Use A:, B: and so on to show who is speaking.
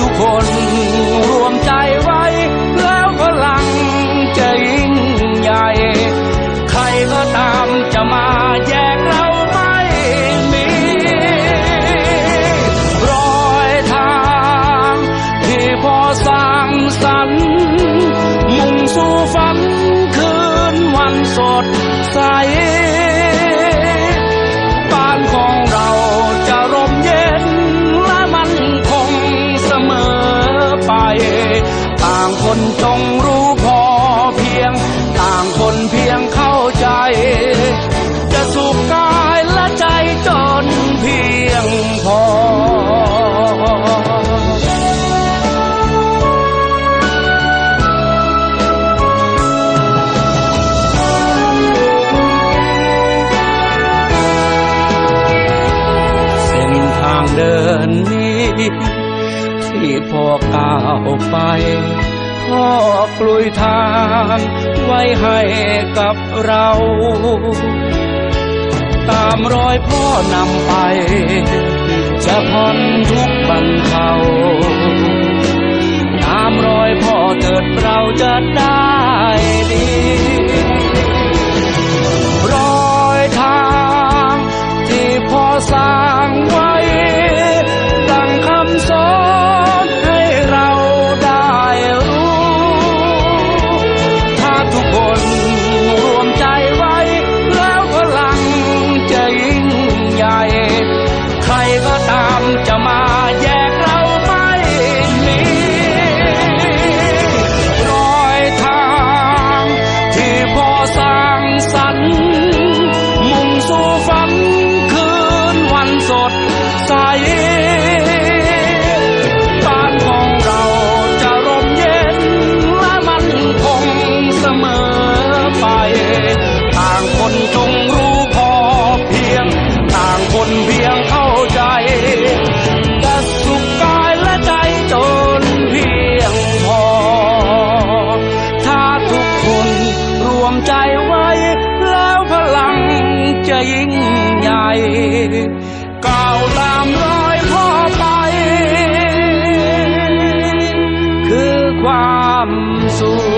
A: ทุกคนรวมใจไว้ แล้วพลังจะยิ่งใหญ่ ใครก็ตามจะมาแยกเราไม่มี รอยทางที่พอสร้างสรรค์มุ่งสู่ฝันคืนวันสดใส ต่างคนจงรู้พอเพียง ต่างคนเพียงเข้าใจ จะสุขกายและใจจนเพียงพอเส้นทางเดินนี้ ที่พ่อก้าวไป พ่อกลุยทางไว้ให้กับเรา ตามรอยพ่อนำไป จะพ้นทุกบรรเทาตามรอยพ่อเถิดเราจะได้ ก้าวตามรอยพ่อไป คือความสุข